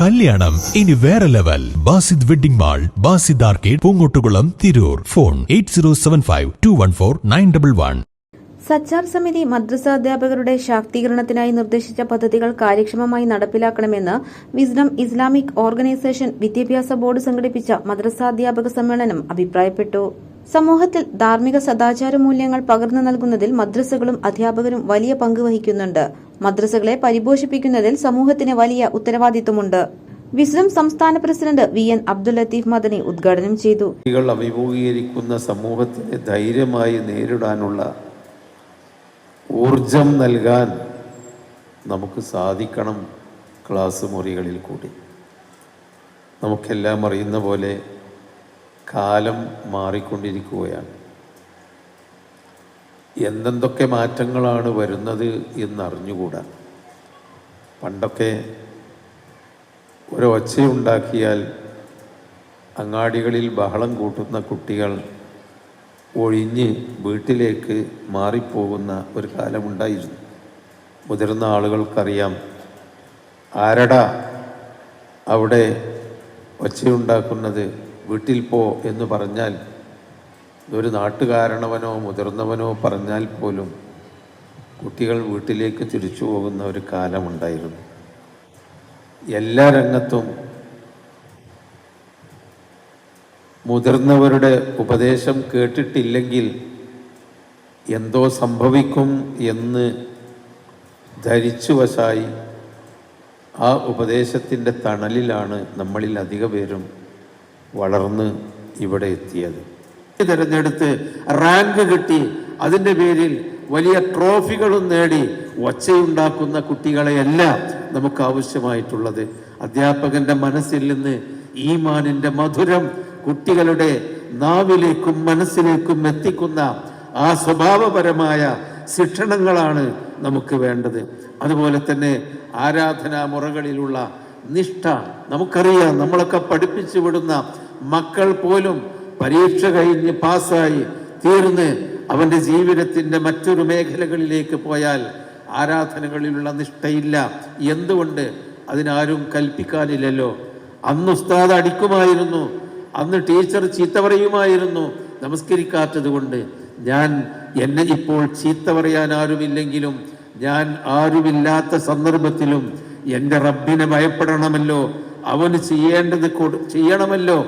കല്യാണം. ഇനി വേറെ level. Basid wedding mall Basid arcade Poongottukulam Tirur. Phone eight zero seven five two one four nine double one. Sachar സമിതി മദ്രസ അധ്യാപകരുടെ ശാക്തീകരണത്തിനായി നിർദ്ദേശിച്ച പദ്ധതികൾ കാര്യക്ഷമമായി നടപ്പിലാക്കണമെന്ന് വിസ്ഡം ഇസ്ലാമിക് ഓർഗനൈസേഷൻ വിദ്യാഭ്യാസ ബോർഡ് സംഘടിപ്പിച്ച മദ്രസാധ്യാപക സമ്മേളനം അഭിപ്രായപ്പെട്ടു. സമൂഹത്തിൽ ധാർമ്മിക സദാചാര മൂല്യങ്ങൾ പകർന്നു നൽകുന്നതിൽ മദ്രസകളും അധ്യാപകരും വലിയ പങ്ക് വഹിക്കുന്നുണ്ട്. മദ്രസകളെ പരിപോഷിപ്പിക്കുന്നതിൽ സമൂഹത്തിന് വലിയ ഉത്തരവാദിത്വമുണ്ട്. വിസ്ഡം സംസ്ഥാന president V N Abdul Latheef Madani ഉദ്ഘാടനം ചെയ്തു. അഭിമുഖീകരിക്കുന്ന സമൂഹത്തിനെ ധൈര്യമായി നേരിടാനുള്ള ഊർജം നൽകാൻ നമുക്ക് സാധിക്കണം ക്ലാസ് മുറികളിൽ കൂടി. നമുക്കെല്ലാം അറിയുന്ന പോലെ കാലം മാറിക്കൊണ്ടിരിക്കുകയാണ്. എന്തെന്തൊക്കെ മാറ്റങ്ങളാണ് വരുന്നത് എന്നറിഞ്ഞുകൂടാ. പണ്ടൊക്കെ ഒരൊച്ചയുണ്ടാക്കിയാൽ അങ്ങാടികളിൽ ബഹളം കൂട്ടുന്ന കുട്ടികൾ ഒഴിഞ്ഞ് വീട്ടിലേക്ക് മാറിപ്പോകുന്ന ഒരു കാലമുണ്ടായിരുന്നു മുതിർന്ന ആളുകൾക്കറിയാം ആരടാ അവിടെ ഒച്ചയുണ്ടാക്കുന്നത്? വീട്ടിൽ പോ എന്ന് പറഞ്ഞാൽ ഒരു നാട്ടുകാരണവനോ മുതിർന്നവനോ പറഞ്ഞാൽ പോലും കുട്ടികൾ വീട്ടിലേക്ക് തിരിച്ചു പോകുന്ന ഒരു കാലമുണ്ടായിരുന്നു. എല്ലാ രംഗത്തും മുതിർന്നവരുടെ ഉപദേശം കേട്ടിട്ടില്ലെങ്കിൽ എന്തോ സംഭവിക്കും എന്ന് ധരിച്ചു വശായി ആ ഉപദേശത്തിന്റെ തണലിലാണ് നമ്മളിൽ അധിക പേരും വളർന്ന് ഇവിടെ എത്തിയത്. തിരഞ്ഞെടുത്ത് റാങ്ക് കിട്ടി. അതിന്റെ പേരിൽ വലിയ ട്രോഫികളും നേടി. ഒച്ചയുണ്ടാക്കുന്ന കുട്ടികളെയല്ല നമുക്ക് ആവശ്യമായിട്ടുള്ളത്. അധ്യാപകന്റെ മനസ്സിൽ നിന്ന് ഈമാനിന്റെ മധുരം കുട്ടികളുടെ നാവിലേക്കും മനസ്സിലേക്കും എത്തിക്കുന്ന ആ സ്വഭാവപരമായ ശിക്ഷണങ്ങളാണ് നമുക്ക് വേണ്ടത്. അതുപോലെ തന്നെ ആരാധനാ മുറകളിലുള്ള നിഷ്ഠ. നമുക്കറിയാം നമ്മളൊക്കെ പഠിപ്പിച്ചു വിടുന്ന മക്കൾ പോലും പരീക്ഷ കഴിഞ്ഞ് പാസ്സായി തീർന്ന് അവന്റെ ജീവിതത്തിന്റെ മറ്റൊരു മേഖലകളിലേക്ക് പോയാൽ ആരാധനകളിലുള്ള നിഷ്ഠയില്ല. എന്തുകൊണ്ട്? അതിനാരും കൽപ്പിക്കാനില്ലല്ലോ. അന്ന് ഉസ്താദ് അടിക്കുമായിരുന്നു. അന്ന് ടീച്ചർ ചീത്ത പറയുമായിരുന്നു. നമസ്കരിക്കാത്തത് കൊണ്ട് ഞാൻ എന്നെ ഇപ്പോൾ ചീത്ത പറയാൻ ആരുമില്ലെങ്കിലും ഞാൻ ആരുമില്ലാത്ത സന്ദർഭത്തിലും എന്റെ റബ്ബിനെ ഭയപ്പെടണമല്ലോ അവന് ചെയ്യേണ്ടത് ചെയ്യണമല്ലോ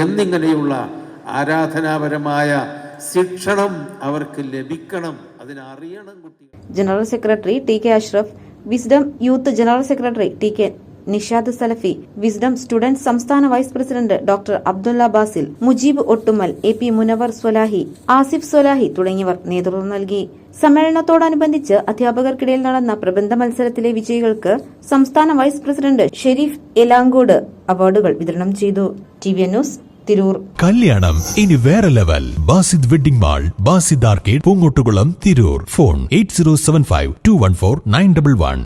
എന്നിങ്ങനെയുള്ള ആരാധനാപരമായ ശിക്ഷണം അവർക്ക് ലഭിക്കണം. അതിനറിയണം കുട്ടി general secretary T K Ashraf Wisdom Youth general secretary T K Nishad Salafi Wisdom Student സംസ്ഥാന vice president doctor Abdulla Basil Mujeeb Ottumal A P Munavar Swalahi Asif Swalahi തുടങ്ങിയവർ നേതൃത്വം നൽകി. സമ്മേളനത്തോടനുബന്ധിച്ച് അധ്യാപകർക്കിടയിൽ നടന്ന പ്രബന്ധ മത്സരത്തിലെ വിജയികൾക്ക് സംസ്ഥാന വൈസ് പ്രസിഡന്റ് ഷെരീഫ് എലാങ്കോട് അവാർഡുകൾ വിതരണം ചെയ്തു. T V news Tirur. കല്യാണം ഇനി വേറെ level. Basid wedding mall Basid arcade Poongottukulam Tirur. Phone eight zero seven five two one four nine double one.